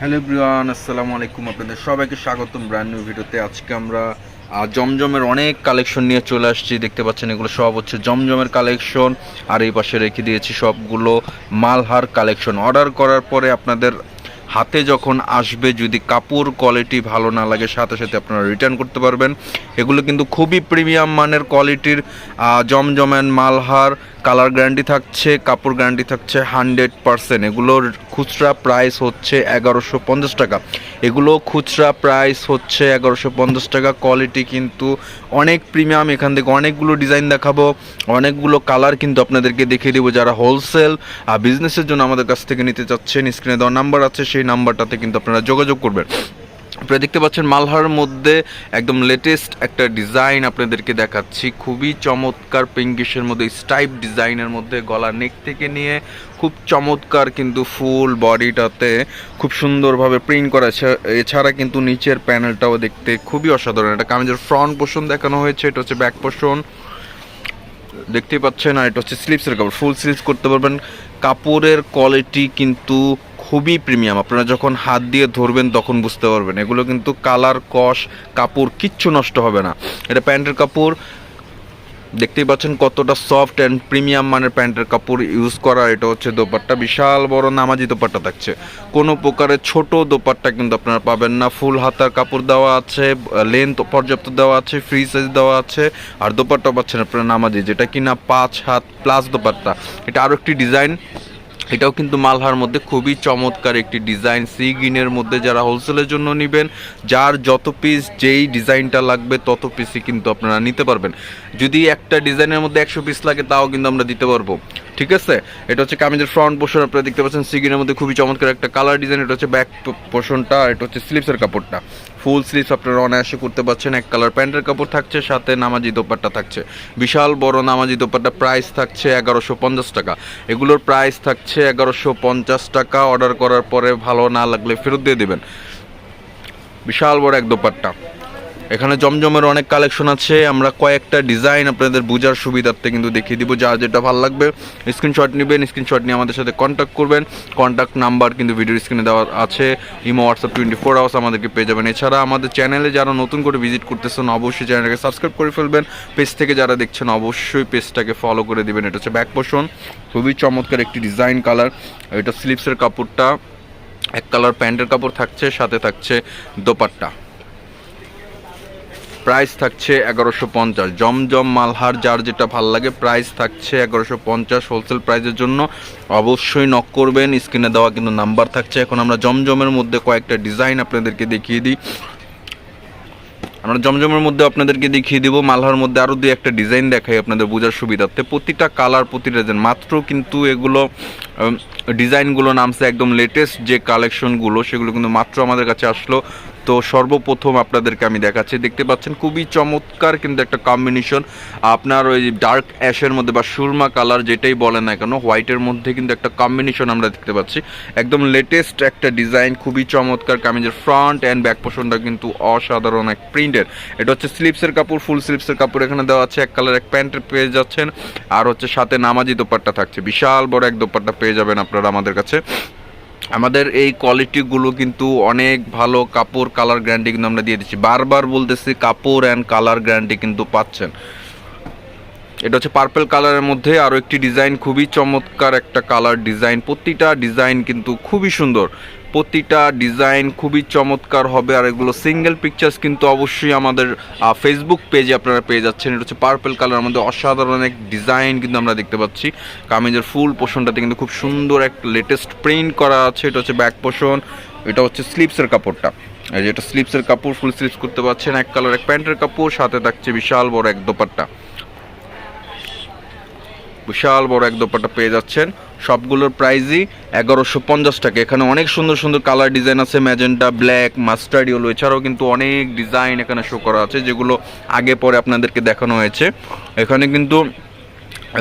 Hello Brian আসসালামু আলাইকুম আপনাদের সবাইকে স্বাগতম ব্র্যান্ড নিউ ভিডিওতে আজকে আমরা জমজমের অনেক কালেকশন নিয়ে চলে আসছি। দেখতে পাচ্ছেন এগুলো সব হচ্ছে জমজমের কালেকশন আর এই পাশে রেখে দিয়েছি সবগুলো মালহার কালেকশন অর্ডার করার পরে আপনাদের হাতে যখন আসবে, যদি কাপড় কোয়ালিটি ভালো না লাগে, সাথে সাথে আপনারা রিটার্ন করতে পারবেন। এগুলো কিন্তু খুবই প্রিমিয়াম মানের কোয়ালিটির জমজমেন মালহার কালার গ্যারান্টি থাকছে, কাপড় গ্যারান্টি থাকছে হান্ড্রেড পারসেন্ট। এগুলোর খুচরা প্রাইস হচ্ছে এগারোশো পঞ্চাশ টাকা। এগুলো খুচরা প্রাইস হচ্ছে এগারোশো পঞ্চাশ টাকা। কোয়ালিটি কিন্তু অনেক প্রিমিয়াম। এখান থেকে অনেকগুলো ডিজাইন দেখাবো। অনেকগুলো কালার কিন্তু আপনাদেরকে দেখিয়ে দেবো যারা হোলসেল আর বিজনেসের জন্য আমাদের কাছ থেকে নিতে চাচ্ছেন। স্ক্রিনে দেওয়া নাম্বার আছে, সেই নাম্বারটাতে কিন্তু আপনারা যোগাযোগ করবেন। আপনারা দেখতে পাচ্ছেন মালহার মধ্যে একদম লেটেস্ট একটা ডিজাইন আপনাদেরকে দেখাচ্ছি। খুবই চমৎকার পিঙ্কিশের মধ্যে স্টাইপ ডিজাইনের মধ্যে গলা নেক থেকে নিয়ে খুব চমৎকার কিন্তু ফুল বডিটাতে খুব সুন্দরভাবে প্রিন্ট করা এছাড়া কিন্তু নিচের প্যানেলটাও দেখতে খুবই অসাধারণ। এটা কামিজের ফ্রন্ট পোর্শন দেখানো হয়েছে, এটা হচ্ছে ব্যাক পোর্শন দেখতেই পাচ্ছেন, আর এটা হচ্ছে স্লিপসের কাপড়। ফুল স্লিপস করতে পারবেন। কাপড়ের কোয়ালিটি কিন্তু খুবই প্রিমিয়াম। আপনারা যখন হাত দিয়ে ধরবেন, তখন বুঝতে পারবেন। এগুলো কিন্তু কালার কষ কাপড় কিচ্ছু নষ্ট হবে না। এটা প্যান্টের কাপড়। দেখতেই পাচ্ছেন কতটা সফট অ্যান্ড প্রিমিয়াম মানের প্যান্টের কাপড় ইউজ করা। এটা হচ্ছে দোপাট্টা। বিশাল বড় নামাজি দোপাট্টা থাকছে। কোনো প্রকারের ছোট দোপাট্টা কিন্তু আপনারা পাবেন না। ফুল হাতার কাপড় দেওয়া আছে লেন্থ পর্যাপ্ত দেওয়া আছে ফ্রি সাইজ দেওয়া আছে। আর দোপাট্টা পাচ্ছেন আপনারা নামাজি। যেটা কিনা পাঁচ হাত প্লাস দোপাট্টা। এটা আরও একটি ডিজাইন এটাও কিন্তু মালহার মধ্যে খুবই চমৎকার একটি ডিজাইন সি গ্রিনের মধ্যে যারা হোলসেলের জন্য নেবেন, যার যত পিস যেই ডিজাইনটা লাগবে তত পিসই কিন্তু আপনারা নিতে পারবেন। যদি একটা ডিজাইনের মধ্যে একশো পিস লাগে, তাও কিন্তু আমরা দিতে পারব। ঠিক আছে? এটা হচ্ছে কামিজের ফ্রন্ট পোর্শন আপনারা দেখতে পাচ্ছেন সি গ্রিনের মধ্যে খুবই চমৎকার একটা কালার ডিজাইন এটা হচ্ছে ব্যাক পোর্শনটা এটা হচ্ছে স্লিপসের কাপড়টা। ফুল স্লিভস আপনারা অনায়াসে করতে পারছেন। এক কালার প্যান্টের কাপড় থাকছে, সাথে নামাজি দোপাট্টা থাকছে। বিশাল বড় নামাজি দোপাট্টা প্রাইস থাকছে এগারোশো পঞ্চাশ টাকা। এগুলোর প্রাইস থাকছে এগারোশো পঞ্চাশ টাকা। অর্ডার করার পরে ভালো না লাগলে ফেরত দিয়ে দেবেন। বিশাল বড় এক দোপাট্টা। এখানে জমজমের অনেক কালেকশন আছে। আমরা কয়েকটা ডিজাইন আপনাদের বোঝার সুবিধার্থে কিন্তু দেখিয়ে দিব যার যেটা ভালো লাগবে। স্ক্রিনশট নেবেন স্ক্রিনশট নিয়ে আমাদের সাথে কন্ট্যাক্ট করবেন। কন্ট্যাক্ট নাম্বার কিন্তু ভিডিওর স্ক্রিনে দেওয়া আছে। Imo WhatsApp twenty four hours আমাদেরকে পেয়ে যাবেন। এছাড়া আমাদের চ্যানেলে যারা নতুন করে ভিজিট করতেছেন, অবশ্যই চ্যানেলটাকে সাবস্ক্রাইব করে ফেলবেন। পেজ থেকে যারা দেখছেন, অবশ্যই পেজটাকে ফলো করে দিবেন। এটা হচ্ছে ব্যাক পোষণ খুবই চমৎকার একটি ডিজাইন কালার এটা স্লিপসের কাপড়টা, এক কালার প্যান্টের কাপড় থাকছে, সাথে থাকছে দোপাট্টা। প্রাইস থাকছে এগারোশো পঞ্চাশ। জমজম মালহার যার যেটা ভালো লাগে, প্রাইস থাকছে এগারোশো পঞ্চাশ হোলসেল প্রাইসের জন্য। অবশ্যই নক করবেন স্ক্রিনে দেওয়া কিন্তু নাম্বার থাকছে। এখন আমরা জমজমের মধ্যে কয়েকটা ডিজাইন আপনাদেরকে দেখিয়ে দিই। আমরা জমজমের মধ্যে আপনাদেরকে দেখিয়ে দিব। মালহার মধ্যে আরও দুই একটা ডিজাইন দেখাই আপনাদের বোঝার সুবিধার্থে। প্রতিটা কালার প্রতিটা ডিজাইন মাত্র কিন্তু এগুলো ডিজাইনগুলো নামছে একদম লেটেস্ট যে কালেকশনগুলো সেগুলো কিন্তু মাত্র আমাদের কাছে আসলো। তো সর্বপ্রথম আপনাদেরকে আমি দেখাচ্ছি। দেখতে পাচ্ছেন, খুবই চমৎকার কিন্তু একটা কম্বিনেশন আপনার ওই ডার্ক অ্যাশের মধ্যে বা সুরমা কালার যেটাই বলেন না কেন হোয়াইটের মধ্যে কিন্তু একটা কম্বিনেশন আমরা দেখতে পাচ্ছি। একদম লেটেস্ট একটা ডিজাইন খুবই চমৎকার কামিজের ফ্রন্ট অ্যান্ড ব্যাক পোর্শনটা কিন্তু অসাধারণ এক প্রিন্টের এটা হচ্ছে স্লিপসের কাপড় ফুল স্লিপসের কাপড় এখানে দেওয়া আছে। এক কালার এক প্যান্টের পেয়ে যাচ্ছেন। আর হচ্ছে সাথে নামাজি দোপাট্টা থাকছে। বিশাল বড় এক দোপাট্টা পেয়ে যাবেন আপনারা আমাদের কাছে। আমাদের এই কোয়ালিটিগুলো কিন্তু অনেক ভালো কাপড় কালার গ্যারান্টি কিন্তু আমরা দিয়ে দিচ্ছি। বারবার বলতেছি কাপড় অ্যান্ড কালার গ্যারান্টি কিন্তু পাচ্ছেন। এটা হচ্ছে পার্পল কালারের মধ্যে আরও একটি ডিজাইন খুবই চমৎকার একটা কালার ডিজাইন প্রতিটা ডিজাইন কিন্তু খুবই সুন্দর। প্রতিটা ডিজাইন খুবই চমৎকার হবে। আর এগুলো সিঙ্গেল পিকচার্স কিন্তু অবশ্যই আমাদের ফেসবুক পেজে আপনারা পেয়ে যাচ্ছেন। এটা হচ্ছে পার্পেল কালার মধ্যে অসাধারণ এক ডিজাইন কিন্তু আমরা দেখতে পাচ্ছি। কামিজের ফুল পোষণটাতে কিন্তু খুব সুন্দর এক লেটেস্ট প্রিন্ট করা আছে। এটা হচ্ছে ব্যাক পোষণ। এটা হচ্ছে স্লিপসের কাপড়টা। এই যে এটা স্লিপসের কাপড় ফুল স্লিপস করতে পারছেন। এক কালার এক প্যান্টের কাপড়, সাথে থাকছে বিশাল বড় এক দোপাট্টা। বিশাল বড় এক দোপাট্টা পেয়ে যাচ্ছেন। সবগুলোর প্রাইসই এগারোশো পঞ্চাশ টাকা। এখানে অনেক সুন্দর সুন্দর কালার ডিজাইন আছে, ম্যাজেন্টা, ব্ল্যাক, মাস্টার্ড, ইয়েলো, এছাড়াও কিন্তু অনেক ডিজাইন এখানে শো করা আছে, যেগুলো আগে পরে আপনাদেরকে দেখানো হয়েছে। এখানে কিন্তু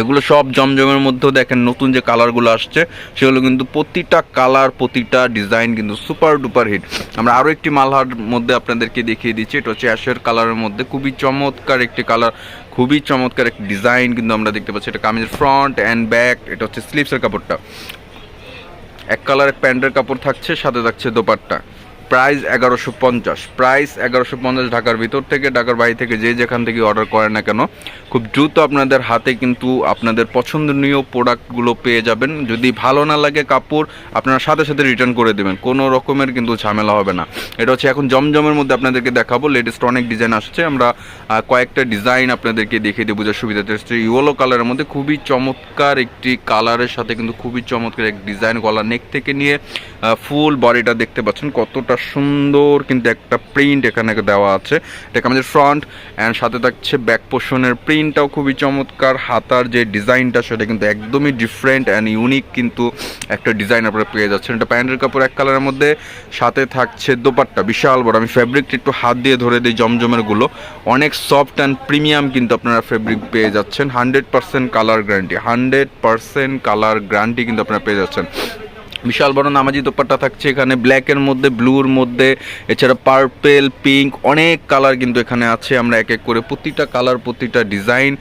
এগুলো সব জমজমের মধ্যেও দেখেন নতুন যে কালারগুলো আসছে, সেগুলো কিন্তু প্রতিটা কালার, প্রতিটা ডিজাইন কিন্তু সুপার ডুপার হিট। আমরা আরও একটি মালহার মধ্যে আপনাদেরকে দেখিয়ে দিচ্ছি, এটা হচ্ছে অ্যাশের কালারের মধ্যে। খুবই চমৎকার একটি কালার। খুবই চমৎকার একটা ডিজাইন কিন্তু আমরা দেখতে পাচ্ছি। এটা কামিজের ফ্রন্ট অ্যান্ড ব্যাক এটা হচ্ছে স্লিপসের কাপড়টা। এক কালার এক প্যান্টের কাপড় থাকছে, সাথে থাকছে দোপাট্টা। প্রাইস এগারোশো পঞ্চাশ। প্রাইস এগারোশো পঞ্চাশ ঢাকার ভিতর থেকে, ঢাকার বাইরে থেকে যে যেখান থেকে অর্ডার করেন না কেন, খুব দ্রুত আপনাদের হাতে কিন্তু আপনাদের পছন্দনীয় প্রোডাক্টগুলো পেয়ে যাবেন। যদি ভালো না লাগে কাপড়, আপনারা সাথে সাথে রিটার্ন করে দেবেন। কোনো রকমের কিন্তু ঝামেলা হবে না। এটা হচ্ছে এখন জমজমের মধ্যে আপনাদেরকে দেখাবো। লেটেস্ট অনেক ডিজাইন আসছে। আমরা কয়েকটা ডিজাইন আপনাদেরকে দেখিয়ে দেবো বোঝার সুবিধা হচ্ছে। ইয়েলো কালারের মধ্যে খুবই চমৎকার একটি কালারের সাথে কিন্তু খুবই চমৎকার এক ডিজাইন গলা নেক থেকে নিয়ে ফুল বডিটা দেখতে পাচ্ছেন। কতটা সুন্দর কিন্তু একটা প্রিন্ট এখানে দেওয়া আছে। এটা আমাদের ফ্রন্ট অ্যান্ড সাথে থাকছে ব্যাক পোর্শনের প্রিন্টটাও খুবই চমৎকার। হাতার যে ডিজাইনটা, সেটা কিন্তু একদমই ডিফারেন্ট অ্যান্ড ইউনিক কিন্তু একটা ডিজাইন আপনারা পেয়ে যাচ্ছেন। এটা প্যান্টের কাপড় এক কালারের মধ্যে, সাথে থাকছে দোপাট্টা, বিশাল বড়। আমি ফ্যাব্রিকটা একটু হাত দিয়ে ধরে দিই জমজমেরগুলো। অনেক সফট অ্যান্ড প্রিমিয়াম কিন্তু আপনারা ফেব্রিক পেয়ে যাচ্ছেন। Hundred percent colour guarantee hundred percent colour guarantee কিন্তু আপনারা পেয়ে যাচ্ছেন। বিশাল বড় নামাজি দোপাট্টা থাকছে এখানে ব্ল্যাকের মধ্যে ব্লুর মধ্যে, এছাড়া পার্পেল পিঙ্ক অনেক কালার কিন্তু এখানে আছে। আমরা এক এক করে প্রতিটা কালার প্রতিটা ডিজাইন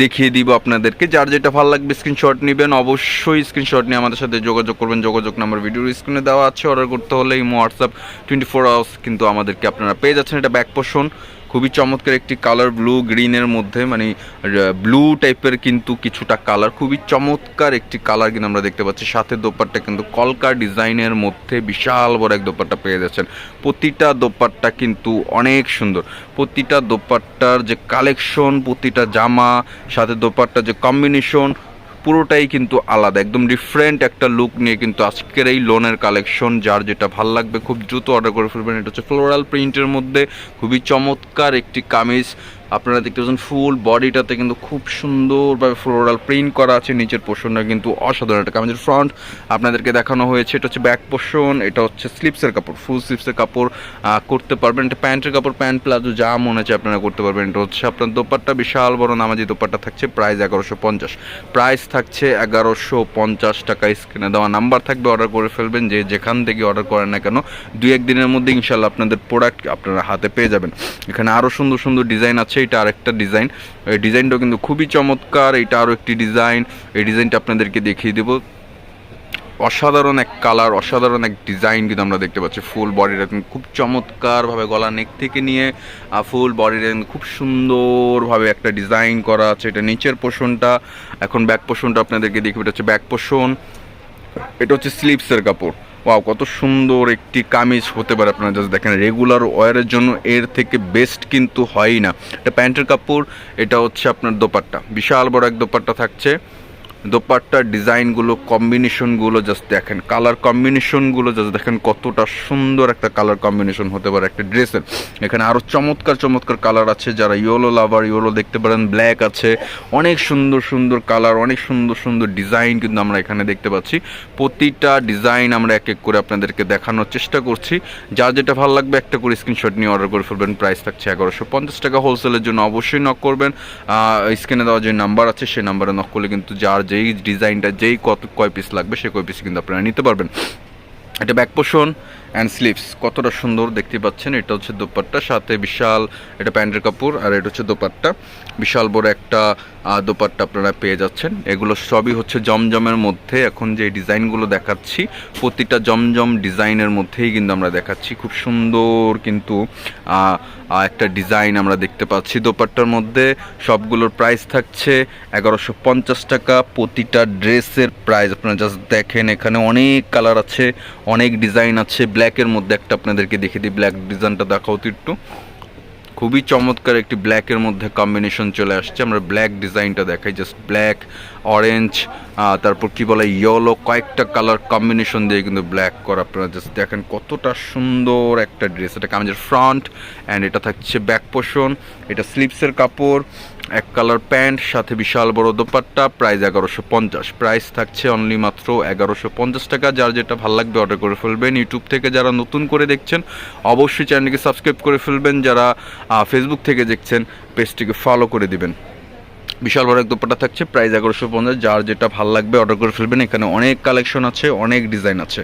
দেখিয়ে দিব আপনাদেরকে। যার যেটা ভালো লাগবে স্ক্রিনশট নেবেন, অবশ্যই স্ক্রিনশট নিয়ে আমাদের সাথে যোগাযোগ করবেন। যোগাযোগ নাম্বার ভিডিওর স্ক্রিনে দেওয়া আছে। অর্ডার করতে হলে এই হোয়াটসঅ্যাপ টোয়েন্টি ফোর আওয়ার্স কিন্তু আমাদেরকে আপনারা পেয়ে যাচ্ছেন। এটা ব্যাক পোষণ খুবই চমৎকার একটি কালার ব্লু গ্রিনের মধ্যে মানে ব্লু টাইপের কিন্তু কিছুটা কালার খুবই চমৎকার একটি কালার কিন্তু আমরা দেখতে পাচ্ছি। সাথে দোপাট্টা কিন্তু কলকা ডিজাইনের মধ্যে বিশাল বড় এক দোপাট্টা পেয়ে যাচ্ছেন। প্রতিটা দোপাট্টা কিন্তু অনেক সুন্দর। প্রতিটা দোপাট্টার যে কালেকশন প্রতিটা জামা, সাথে দোপাট্টার যে কম্বিনেশন পুরোটাই কিন্তু আলাদা, একদম ডিফারেন্ট একটা লুক নিয়ে কিন্তু আজকের এই লোনের কালেকশন যার যেটা ভালো লাগবে, খুব দ্রুত অর্ডার করে ফেলবেন। এটা হচ্ছে ফ্লোরাল প্রিন্টের মধ্যে, খুবই চমৎকার একটি কামিজ আপনারা দেখতে পাচ্ছেন ফুল বডিটাতে কিন্তু খুব সুন্দরভাবে ফ্লোরাল প্রিন্ট করা আছে। নিচের পোর্শনটা কিন্তু অসাধারণ। একটা কামিজের ফ্রন্ট আপনাদেরকে দেখানো হয়েছে। এটা হচ্ছে ব্যাক পোর্শন এটা হচ্ছে স্লিপসের কাপড়। ফুল স্লিপসের কাপড় করতে পারবেন। এটা প্যান্টের কাপড়, প্যান্ট প্লাজো, যা মনে হচ্ছে আপনারা করতে পারবেন। এটা হচ্ছে আপনার দোপাট্টা, বিশাল বড় নামাজি দোপাট্টা থাকছে। প্রাইস এগারোশো পঞ্চাশ। প্রাইস থাকছে এগারোশো পঞ্চাশ টাকা। স্ক্রিনে দেওয়া নাম্বার থাকবে অর্ডার করে ফেলবেন। যে যেখান থেকে অর্ডার করেন না কেন দু এক দিনের মধ্যে ইনশাল্লাহ আপনাদের প্রোডাক্ট আপনারা হাতে পেয়ে যাবেন। এখানে আরও সুন্দর সুন্দর ডিজাইন আছে। এটা আরেকটা ডিজাইন এই ডিজাইনটাও কিন্তু খুবই চমৎকার। এটা আরও একটি ডিজাইন এই ডিজাইনটা আপনাদেরকে দেখিয়ে দেবো। অসাধারণ এক কালার অসাধারণ এক ডিজাইন কিন্তু আমরা দেখতে পাচ্ছি। ফুল বডিটা কিন্তু খুব চমৎকারভাবে গলা নেক থেকে নিয়ে ফুল বডিটা কিন্তু খুব সুন্দরভাবে একটা ডিজাইন করা আছে। এটা নিচের পোষণটা এখন ব্যাক পোষণটা আপনাদেরকে দেখবে এটা হচ্ছে ব্যাক পোষণ এটা হচ্ছে স্লিপসের কাপড়। ওয়াও কত সুন্দর একটি কামিজ হতে পারে আপনারা জাস্ট দেখেন। রেগুলার ওয়ারের জন্য এর থেকে বেস্ট কিন্তু হয়ই না। এটা প্যান্টের কাপড়, এটা হচ্ছে আপনার দোপাট্টা। বিশাল বড় এক দোপাট্টা থাকছে। দোপাট্টার ডিজাইনগুলো কম্বিনেশনগুলো জাস্ট দেখেন কালার কম্বিনেশনগুলো জাস্ট দেখেন কতটা সুন্দর একটা কালার কম্বিনেশন হতে পারে একটা ড্রেসের এখানে আরও চমৎকার চমৎকার কালার আছে, যারা ইয়েলো লাভার ইয়েলো দেখতে পারেন ব্ল্যাক আছে। অনেক সুন্দর সুন্দর কালার অনেক সুন্দর সুন্দর ডিজাইন কিন্তু আমরা এখানে দেখতে পাচ্ছি। প্রতিটা ডিজাইন আমরা এক এক করে আপনাদেরকে দেখানোর চেষ্টা করছি। যা যেটা ভালো লাগবে একটা করে স্ক্রিনশট নিয়ে অর্ডার করে ফেলবেন। প্রাইস থাকছে এগারোশো পঞ্চাশ টাকা। হোলসেলের জন্য অবশ্যই নক করবেন। স্ক্রিনে দেওয়া যে নাম্বার আছে, সেই নাম্বারে নক করলে কিন্তু যার যেই ডিজাইনটা যেই কত কয় পিস লাগবে, সে কয় পিস কিন্তু আপনারা নিতে পারবেন। এটা ব্যাক পোষণ অ্যান্ড স্লিভস কতটা সুন্দর দেখতে পাচ্ছেন, এটা হচ্ছে দোপাট্টা, সাথে বিশাল এটা প্যান্টের কাপড়, আর এটা হচ্ছে দোপাট্টা। বিশাল বড় একটা দোপাট্টা আপনারা পেয়ে যাচ্ছেন। এগুলো সবই হচ্ছে জমজমের মধ্যে, এখন যে ডিজাইনগুলো দেখাচ্ছি, প্রতিটা জমজম ডিজাইনের মধ্যেই কিন্তু আমরা দেখাচ্ছি। খুব সুন্দর কিন্তু একটা ডিজাইন আমরা দেখতে পাচ্ছি। দোপাট্টার মধ্যে সবগুলোর প্রাইস থাকছে এগারোশো পঞ্চাশ টাকা। প্রতিটা ড্রেসের প্রাইস, আপনারা জাস্ট দেখেন, এখানে অনেক কালার আছে, অনেক ডিজাইন আছে ব্ল্যাকের মধ্যে একটা আপনাদেরকে দেখে দিই, ব্ল্যাক ডিজাইনটা দেখাও তো একটু। খুবই চমৎকার একটি ব্ল্যাকের মধ্যে কম্বিনেশন চলে আসছে। আমরা ব্ল্যাক ডিজাইনটা দেখাই জাস্ট ব্ল্যাক অরেঞ্জ তারপর কি বলে ইয়েলো কয়েকটা কালার কম্বিনেশন দিয়ে কিন্তু ব্ল্যাক করা। আপনারা জাস্ট দেখেন কতটা সুন্দর একটা ড্রেস এটা কামিজের ফ্রন্ট অ্যান্ড এটা থাকছে ব্যাক পোষণ এটা স্লিপসের কাপড় এক কালার প্যান্ট, সাথে বিশাল বড় দোপাট্টা প্রাইস এগারোশো পঞ্চাশ। প্রাইস থাকছে অনলি মাত্র এগারোশো পঞ্চাশ টাকা। যার যেটা ভালো লাগবে অর্ডার করে ফেলবেন। ইউটিউব থেকে যারা নতুন করে দেখছেন, অবশ্যই চ্যানেলটিকে সাবস্ক্রাইব করে ফেলবেন। যারা ফেসবুক থেকে দেখছেন পেজটিকে ফলো করে দিবেন। বিশাল বড় এক দোপাট্টা থাকছে প্রাইস এগারোশো পঞ্চাশ। যার যেটা ভালো লাগবে অর্ডার করে ফেলবেন। এখানে অনেক কালেকশন আছে, অনেক ডিজাইন আছে।